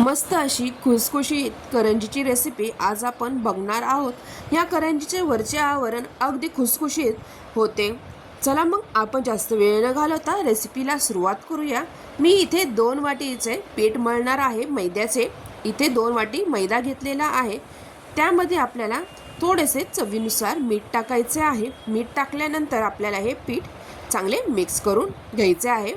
मस्त अशी खुसखुशीत करंजीची रेसिपी आज आपण बघणार आहोत. या करंजीचे वरचे आवरण अगदी खुसखुशीत होते. चला मग आपण जास्त वेळ न घालवता रेसिपीला सुरुवात करूया. मी इथे दोन वाटीचे पीठ मळणार आहे मैद्याचे. इथे दोन वाटी मैदा घेतलेला आहे. त्यामध्ये आपल्याला थोडेसे चवीनुसार मीठ टाकायचे आहे. मीठ टाकल्यानंतर आपल्याला हे पीठ चांगले मिक्स करून घ्यायचे आहे.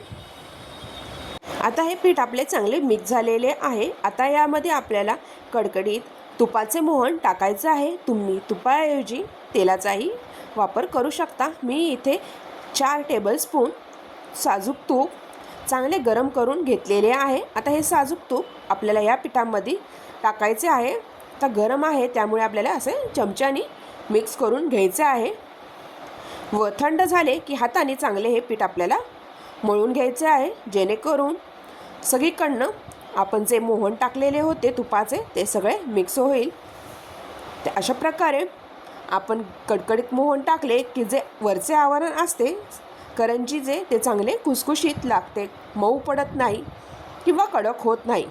आता हे पीठ आपले चांगले मिक्स झालेले आहे. आता यामध्ये आपल्याला कडकडीत तुपाचे मोहन टाकायचं आहे. तुम्ही तुपाऐवजी तेलाचाही वापर करू शकता. मी इथे चार टेबलस्पून साजूक तूप चांगले गरम करून घेतलेले आहे. आता हे साजूक तूप आपल्याला या पिठामध्ये टाकायचे आहे. आता गरम आहे त्यामुळे आपल्याला असे चमच्याने मिक्स करून घ्यायचे आहे. व थंड झाले की हाताने चांगले हे पीठ आपल्याला मळून घ्यायचे आहे. जेणेकरून सगळीकडनं आपण जे मोहन टाकलेले होते तुपाचे ते सगळे मिक्स होईल. ते अशा प्रकारे आपण कडकडीत मोहन टाकले की जे वरचे आवरण असते करंजी जे ते चांगले खुसखुशीत लागते मऊ पडत नाही किंवा कडक होत नाही.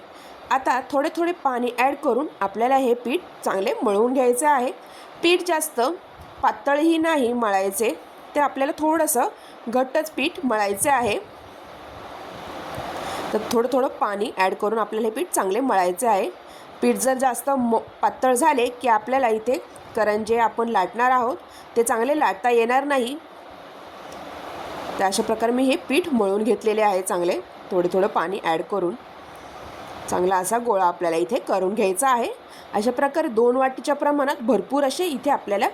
आता थोडे थोडे पाणी ॲड करून आपल्याला हे पीठ चांगले मळून घ्यायचे आहे. पीठ जास्त पातळही नाही मळायचे ते आपल्याला थोडंसं घट्टच पीठ मळायचे आहे. तर थोडं थोडं पाणी ॲड करून आपल्याला हे पीठ चांगले मळायचे आहे. पीठ जर जास्त म पातळ झाले की आपल्याला इथे करंजे आपण लाटणार आहोत ते चांगले लाटता येणार नाही. तर अशा प्रकारे मी हे पीठ मळून घेतलेले आहे चांगले. थोडे थोडं पाणी ॲड करून. चांगला असा गोळा आपल्याला इथे करून घ्यायचा आहे. अशा प्रकारे दोन वाटीच्या प्रमाणात भरपूर असे इथे आपल्याला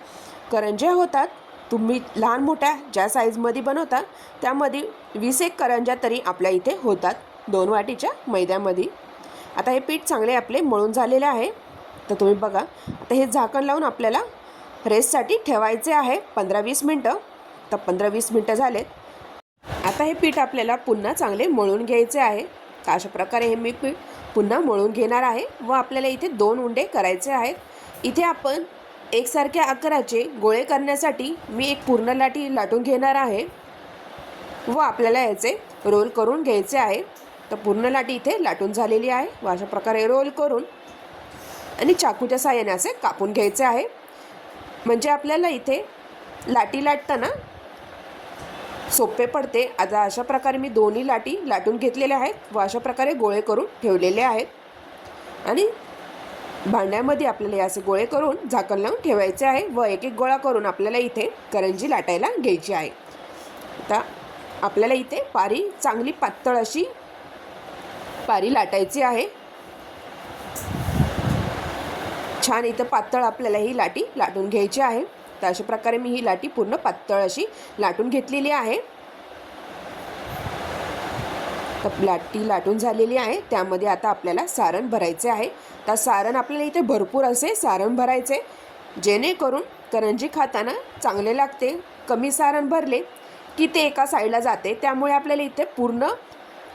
करंज्या होतात. तुम्ही लहान मोठ्या ज्या साईजमध्ये बनवता त्यामध्ये वीस एक करंज्या तरी आपल्या इथे होतात. दोन वाटीच्या मैद्यामध्ये. आता हे पीठ चांगले आपले मळून झालेले आहे. तर तुम्ही बघा आता हे झाकण लावून आपल्याला रेस्टसाठी ठेवायचे आहे पंधरा वीस मिनटं. तर पंधरा वीस मिनटं झालेत. आता हे पीठ आपल्याला पुन्हा चांगले मळून घ्यायचे आहे. तर अशा प्रकारे हे मी पीठ पुन्हा मळून घेणार आहे व आपल्याला इथे दोन उंडे करायचे आहेत. इथे आपण एकसारख्या आकाराचे गोळे करण्यासाठी मी एक पूर्ण लाटी लाटून घेणार आहे व आपल्याला याचे रोल करून घ्यायचे आहे. तर पूर्ण लाटी इथे लाटून झालेली आहे. व अशा प्रकारे रोल करून आणि चाकूच्या साहाय्याने असे कापून घ्यायचे आहे. म्हणजे आपल्याला इथे लाटी लाटताना सोपे पडते. आता अशा प्रकारे मी दोन्ही लाटी लाटून घेतलेल्या आहेत व अशा प्रकारे गोळे करून ठेवलेले आहेत. आणि भांड्यामध्ये आपल्याला हे असे गोळे करून झाकण लावून ठेवायचे आहे व एक एक गोळा करून आपल्याला इथे करंजी लाटायला घ्यायची आहे. आता आपल्याला इथे पारी चांगली पातळ अशी पारी लाटायची आहे. छान इथं पातळ आपल्याला ही लाटी लाटून घ्यायची आहे. तर अशा प्रकारे मी ही लाटी पूर्ण पातळ अशी लाटून घेतलेली आहे. तर लाटी लाटून झालेली आहे. त्यामध्ये आता आपल्याला सारण भरायचे आहे. तर सारण आपल्याला इथे भरपूर असे सारण भरायचे. जेणेकरून करंजी खाताना चांगले लागते. कमी सारण भरले की ते एका साईडला जाते. त्यामुळे आपल्याला इथे पूर्ण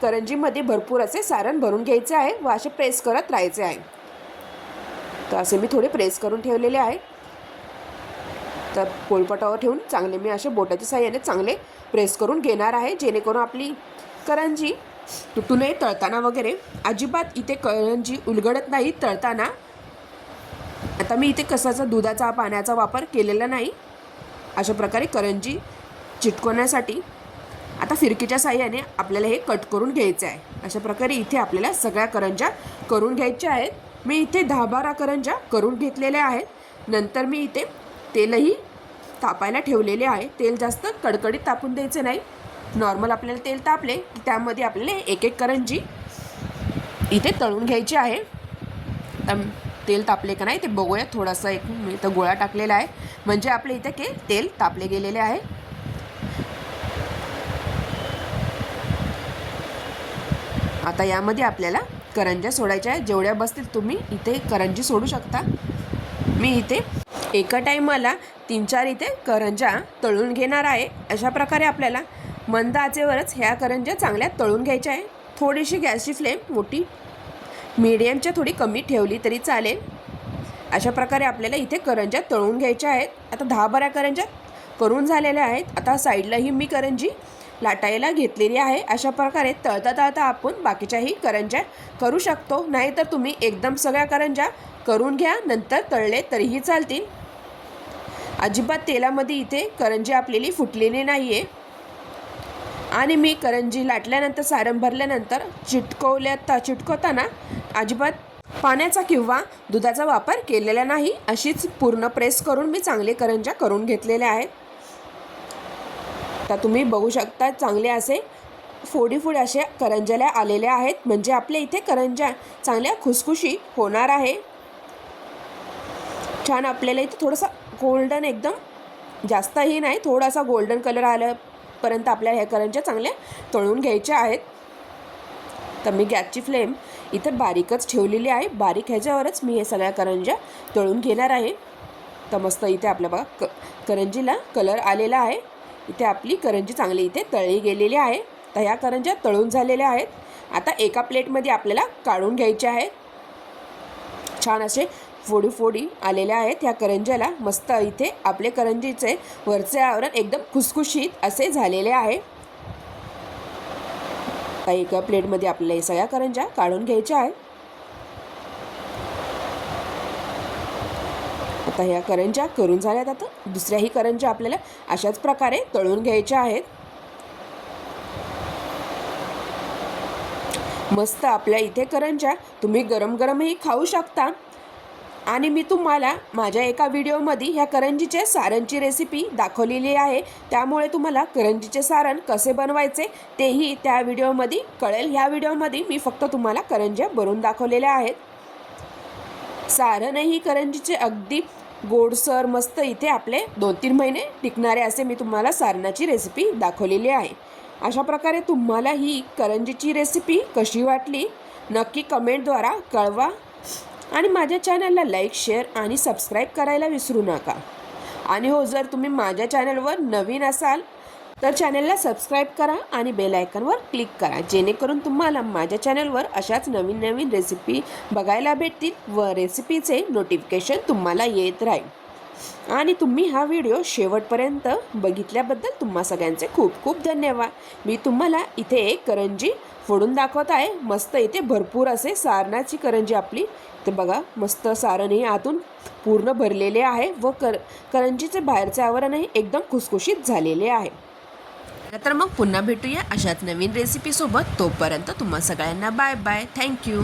करंजीमध्ये भरपूर असे सारण भरून घ्यायचे आहे व असे प्रेस करत राहायचे आहे. तर असे मी थोडे प्रेस करून ठेवलेले आहे. तर पोलपटावर ठेवून चांगले मी असे बोटाच्या साह्याने चांगले प्रेस करून घेणार आहे. जेणेकरून आपली करंजी तुटू नये तळताना वगैरे अजिबात इथे करंजी उलगडत नाही तळताना. आता मी इथे कसाचा दुधाचा पाण्याचा वापर केलेला नाही. अशा प्रकारे करंजी चिटकवण्यासाठी आता फिरकीच्या साह्याने आपल्याला हे कट करून घ्यायचं आहे. अशा प्रकारे इथे आपल्याला सगळ्या करंज्या करून घ्यायच्या आहेत. मी इथे दहा बारा करंज्या करून घेतलेल्या आहेत. नंतर मी इथे तेलही तापायला ठेवलेले आहे. तेल जास्त कडकडीत तापून द्यायचं नाही. नॉर्मल आपल्याला तेल तापले की त्यामध्ये आपल्याला एक एक करंजी इथे तळून घ्यायची आहे. तर तेल तापले का नाही ते बघूया. थोडासा एक मी इथं गोळा टाकलेला आहे. म्हणजे आपल्या इथे के तेल तापले गेलेले आहे. आता यामध्ये आपल्याला करंज्या सोडायच्या आहेत. जेवढ्या बसतील तुम्ही इथे करंजी सोडू शकता. मी इथे एका टाईमाला तीन चार इथे करंज्या तळून घेणार आहे. अशा प्रकारे आपल्याला मंद आचेवरच ह्या करंज्या चांगल्या तळून घ्यायच्या आहे थोडीशी गॅसची फ्लेम मोठी मीडियमच्या थोडी कमी ठेवली तरी चालेल. अशा प्रकारे आपल्याला इथे करंज्या तळून घ्यायच्या आहेत. आता दहा बारा करंज्या करून झालेल्या आहेत. आता साईडलाही मी करंजी लाटायला घेतलेली आहे. अशा प्रकारे तळता तळता आपण बाकीच्याही करंज्या करू शकतो. नाहीतर तुम्ही एकदम सगळ्या करंज्या करून घ्या. नंतर तळले तरीही चालतील. अजिबात तेलामध्ये इथे करंजी आपलेली फुटलेली नाही आहे आणि मी करंजी लाटल्यानंतर सारण भरल्यानंतर चिटकवल्या चिटकवताना अजिबात पाण्याचा किंवा दुधाचा वापर केलेला नाही. अशीच पूर्ण प्रेस करून मी चांगले करंज्या करून घेतलेल्या आहेत. आता तुम्ही बघू शकता चांगले असे फोडी फोडी अशा करंज्याला आलेल्या आहेत. म्हणजे आपल्या इथे करंज्या चांगल्या खुसखुशी होणार आहे. छान आपल्याला इथे थोडंसं गोल्डन एकदम जास्तही नाही थोडासा गोल्डन कलर आल्यापर्यंत आपल्याला ह्या करंज्या चांगल्या तळून घ्यायच्या आहेत. तर मी गॅसची फ्लेम इथे बारीकच ठेवलेली आहे. बारीक ह्याच्यावरच मी हे सगळ्या करंज्या तळून घेणार आहे. तर मस्त इथे आपल्या बघा क करंजीला कलर आलेला आहे. इथे आपली करंजी चांगली इथे तळली गेलेली आहे. तर ह्या करंज्या तळून झालेल्या आहेत. आता एका प्लेटमध्ये आपल्याला काढून घ्यायचे आहेत. छान असे फोडी फोडी आलेल्या आहेत ह्या करंज्याला. मस्त इथे आपले करंजीचे वरचे आवरण एकदम खुसखुशीत असे झालेले आहे. एका प्लेटमध्ये आपल्याला सगळ्या करंज्या काढून घ्यायच्या आहेत. आता ह्या करंज्या करून झाल्यात. आता दुसऱ्याही करंज्या आपल्याला अशाच प्रकारे तळून घ्यायच्या आहेत. मस्त आपल्या इथे करंज्या. तुम्ही गरम गरमही खाऊ शकता. आणि मी तुम्हाला माझ्या एका व्हिडिओमध्ये ह्या करंजीचे सारणची रेसिपी दाखवलेली आहे. त्यामुळे तुम्हाला करंजीचे सारण कसे बनवायचे तेही त्या व्हिडिओमध्ये कळेल. ह्या व्हिडिओमध्ये मी फक्त तुम्हाला करंज्या बनवून दाखवलेल्या आहेत. सारणही करंजीचे अगदी गोडसर मस्त इथे आपले दोन तीन महिने टिकणारे असे मी तुम्हाला सारणाची रेसिपी दाखवलेली आहे. अशा प्रकारे तुम्हाला ही करंजीची रेसिपी कशी वाटली नक्की कमेंटद्वारा कळवा आणि माझ्या चॅनलला लाईक शेअर आणि सबस्क्राईब करायला विसरू नका. आणि हो जर तुम्ही माझ्या चॅनलवर नवीन असाल तर चॅनलला सबस्क्राईब करा आणि बेल आयकनवर क्लिक करा. जेणेकरून तुम्हाला माझ्या चॅनलवर अशाच नवीन नवीन रेसिपी बघायला भेटतील व रेसिपीचे नोटिफिकेशन तुम्हाला येत राहील. आणि तुम्ही हा व्हिडिओ शेवटपर्यंत बघितल्याबद्दल तुम्हा सगळ्यांचे खूप खूप धन्यवाद. मी तुम्हाला इथे एक करंजी फोडून दाखवत आहे. मस्त इथे भरपूर असे सारणाची करंजी आपली. ते बघा मस्त सारणही आतून पूर्ण भरलेले आहे व कर करंजीचे बाहेरचे आवरणही एकदम खुसखुशीत झालेले आहे. तर मग पुन्हा भेटूया अशाच नवीन रेसिपीसोबत तोपर्यंत तुम्हा सगळ्यांना बाय बाय थँक्यू